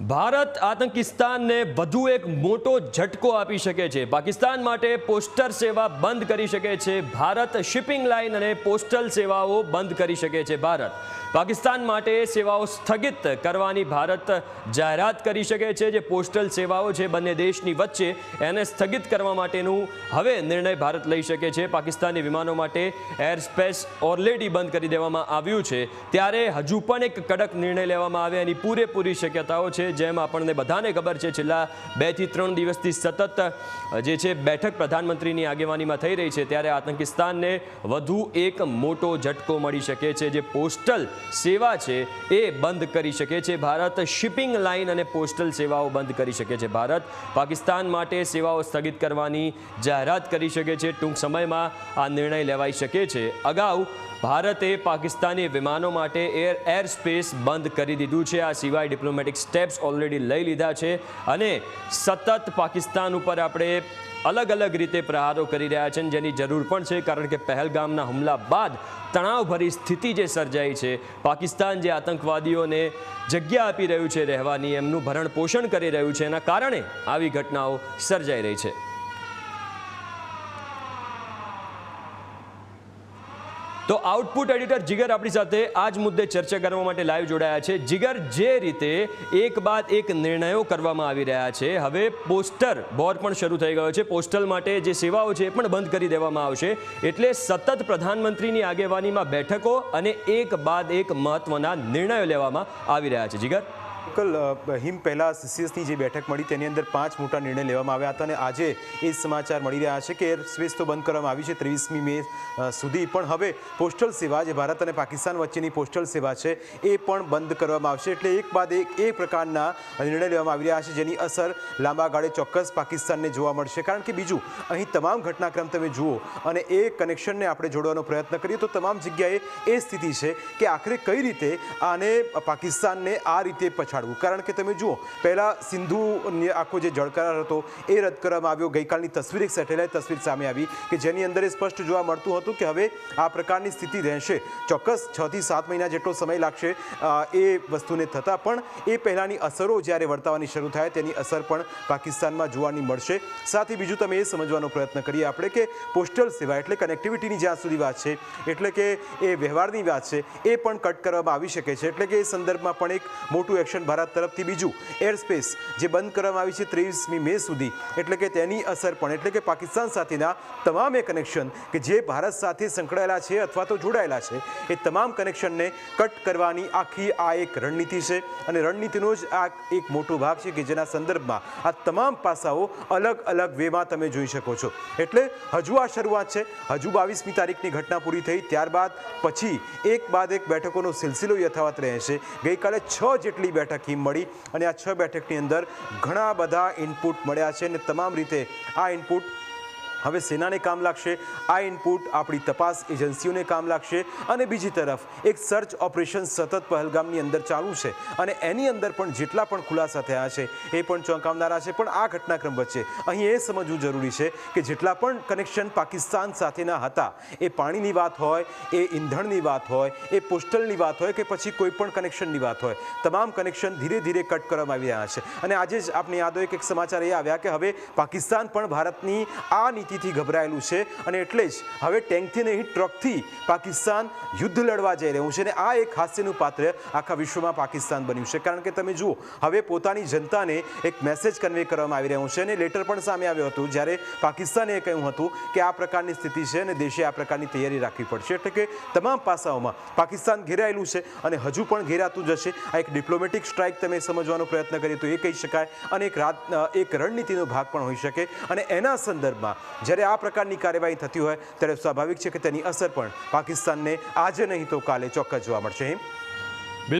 ભારત આતંકિસ્તાનને વધુ એક મોટો ઝટકો આપી શકે છે. પાકિસ્તાન માટે પોસ્ટર સેવા બંધ કરી શકે છે. ભારત શિપિંગ લાઇન અને પોસ્ટલ સેવાઓ બંધ કરી શકે છે ભારત. પાકિસ્તાન માટે સેવાઓ સ્થગિત કરવાની ભારત જાહેરાત કરી શકે છે જે પોસ્ટલ સેવાઓ છે બંને દેશની વચ્ચે એને સ્થગિત કરવા માટેનું હવે નિર્ણય ભારત લઈ શકે છે. પાકિસ્તાની વિમાનો માટે એર સ્પેસ ઓલરેડી બંધ કરી દેવામાં આવ્યું છે. ત્યારે હજુ પણ એક કડક નિર્ણય લેવામાં આવે એની પૂરેપૂરી શક્યતાઓ છે. જેમ આપણને બધાને ખબર છે, છેલ્લા બેથી ત્રણ દિવસથી સતત જે છે, બેઠક પ્રધાનમંત્રીની આગેવાનીમાં થઈ રહી છે, ત્યારે આતંકિસ્તાનને વધુ એક મોટો ઝટકો મળી શકે છે, જે પોસ્ટલ સેવા છે, એ બંધ કરી શકે છે. ભારત શિપિંગ લાઇન અને પોસ્ટલ સેવાઓ બંધ કરી શકે છે. ભારત પાકિસ્તાન માટે સેવાઓ સ્થગિત કરવાની જાહેરાત કરી શકે છે. ટૂંક સમયમાં આ નિર્ણય લેવાઈ શકે છે. અગાઉ ભારતે પાકિસ્તાની વિમાનો માટે એર એર સ્પેસ બંધ કરી દીધું છે. આ સિવાય ડિપ્લોમેટિક સ્ટેપ્સ ઓલરેડી લઈ લીધા છે અને સતત પાકિસ્તાન ઉપર આપણે અલગ અલગ રીતે પ્રહારો કરી રહ્યા છે જેની જરૂર પણ છે, કારણ કે પહેલગામના હુમલા બાદ તણાવભરી સ્થિતિ જે સર્જાઈ છે, પાકિસ્તાન જે આતંકવાદીઓને જગ્યા આપી રહ્યું છે રહેવાની, એમનું ભરણ પોષણ કરી રહ્યું છે, એના કારણે આવી ઘટનાઓ સર્જાઈ રહી છે. તો આઉટપુટ એડિટર જીગર આપણી સાથે આ જ મુદ્દે ચર્ચા કરવા માટે લાઈવ જોડાયા છે. જીગર, જે રીતે એક બાદ એક નિર્ણયો કરવામાં આવી રહ્યા છે, હવે પોસ્ટર બોર પણ શરૂ થઈ ગયો છે. પોસ્ટલ માટે જે સેવાઓ છે એ પણ બંધ કરી દેવામાં આવશે. એટલે સતત પ્રધાનમંત્રીની આગેવાનીમાં બેઠકો અને એક બાદ એક મહત્વના નિર્ણયો લેવામાં આવી રહ્યા છે. જીગર? લોકલ હિમ પહેલાં સીસીએસની જે બેઠક મળી તેની અંદર પાંચ મોટા નિર્ણય લેવામાં આવ્યા હતા અને આજે એ સમાચાર મળી રહ્યા છે કે એર સ્પેસ તો બંધ કરવામાં આવી છે, ત્રેવીસમી મે સુધી. પણ હવે પોસ્ટલ સેવા જે ભારત અને પાકિસ્તાન વચ્ચેની પોસ્ટલ સેવા છે, એ પણ બંધ કરવામાં આવશે. એટલે એક બાદ એક, એ પ્રકારના નિર્ણય લેવામાં આવી રહ્યા છે, જેની અસર લાંબા ગાળે ચોક્કસ પાકિસ્તાનને જોવા મળશે. કારણ કે બીજું, અહીં તમામ ઘટનાક્રમ તમે જુઓ અને એ કનેક્શનને આપણે જોડવાનો પ્રયત્ન કરીએ, તો તમામ જગ્યાએ એ સ્થિતિ છે કે આખરે કઈ રીતે આને પાકિસ્તાનને આ રીતે પછાડવું કારણ કે તમે જુઓ, પહેલાં સિંધુ આખો જે જળકરાર હતો, એ રદ કરવામાં આવ્યો. ગઈકાલની તસવીર એક સેટેલાઇટ તસવીર સામે આવી કે જેની અંદર એ સ્પષ્ટ જોવા મળતું હતું કે હવે આ પ્રકારની સ્થિતિ રહેશે. ચોક્કસ છથી સાત મહિના જેટલો સમય લાગશે એ વસ્તુને થતાં. પણ એ પહેલાંની અસરો જ્યારે વર્તાવાની શરૂ થાય, તેની અસર પણ પાકિસ્તાનમાં જોવાની મળશે. સાથે બીજું તમે એ સમજવાનો પ્રયત્ન કરીએ આપણે કે પોસ્ટલ સેવા એટલે કનેક્ટિવિટીની જ્યાં સુધી વાત છે, એટલે કે એ વ્યવહારની વાત છે, એ પણ કટ કરવામાં આવી શકે છે. એટલે કે એ સંદર્ભમાં પણ એક મોટું એક્શન ભારત તરફથી બીજું એર જે બંધ કરવામાં આવી છે ત્રેવીસમી મે સુધી. એટલે કે તેની અસર પણ, એટલે કે પાકિસ્તાન સાથેના તમામ એ કનેક્શન કે જે ભારત સાથે સંકળાયેલા છે અથવા તો જોડાયેલા છે, એ તમામ કનેક્શનને કટ કરવાની આખી આ એક રણનીતિ છે. અને રણનીતિનો જ આ એક મોટો ભાગ છે કે જેના સંદર્ભમાં આ તમામ પાસાઓ અલગ અલગ વેમાં તમે જોઈ શકો છો. એટલે હજુ આ શરૂઆત છે. હજુ બાવીસમી તારીખની ઘટના પૂરી થઈ, ત્યારબાદ પછી એક બાદ એક બેઠકોનો સિલસિલો યથાવત રહેશે ગઈકાલે છ જેટલી બેઠક હિમ મળી અને આ છ બેઠકની અંદર ઘણા બધા ઇનપુટ મળ્યા છે અને તમામ રીતે આ ઇનપુટ હવે સેનાને કામ લાગશે. આ ઇનપુટ આપણી તપાસ એજન્સીઓને કામ લાગશે. અને બીજી તરફ, એક સર્ચ ઓપરેશન સતત પહેલગામની અંદર ચાલુ છે. અને એની અંદર પણ જેટલા પણ ખુલાસા થયા છે, એ પણ ચોંકાવનારા છે. પણ આ ઘટનાક્રમ વચ્ચે અહીં એ સમજવું જરૂરી છે કે જેટલા પણ કનેક્શન પાકિસ્તાન સાથેના હતા, એ પાણીની વાત હોય, એ ઈંધણની વાત હોય, એ પોસ્ટલની વાત હોય કે પછી કોઈ પણ કનેક્શનની વાત હોય, તમામ કનેક્શન ધીરે ધીરે કટ કરવામાં આવી રહ્યા છે. અને આજે જ આપણે યાદ હોય કે એક સમાચાર એ આવ્યા કે હવે પાકિસ્તાન પણ ભારતની આ નીતિથી ગભરાયેલું છે અને એટલે જ હવે ટેન્કથી નહીં, ટ્રકથી પાકિસ્તાન યુદ્ધ લડવા જઈ રહ્યું છે અને આ એક હાસ્યનું પાત્ર આખા વિશ્વમાં પાકિસ્તાન બન્યું છે. કારણ કે તમે જુઓ, હવે પોતાની જનતાને એક મેસેજ કન્વે કરવામાં આવી રહ્યું છે અને લેટર પણ સામે આવ્યું હતું જ્યારે પાકિસ્તાને એ કહ્યું હતું કે આ પ્રકારની સ્થિતિ છે અને દેશે આ પ્રકારની તૈયારી રાખવી પડશે. એટલે કે તમામ પાસાઓમાં પાકિસ્તાન ઘેરાયેલું છે અને હજુ પણ ઘેરાતું જશે આ એક ડિપ્લોમેટિક સ્ટ્રાઇક તમે સમજવાનો પ્રયત્ન કરીએ તો એ કહી શકાય. અને એક રાત એક રણનીતિનો ભાગ પણ હોઈ શકે. અને એના સંદર્ભમાં જ્યારે આ પ્રકારની કાર્યવાહી થતી હોય, ત્યારે સ્વાભાવિક છે કે તેની અસર પણ પાકિસ્તાનને આજે નહીં તો કાલે ચોક્કસ જોવા મળશે. હિમ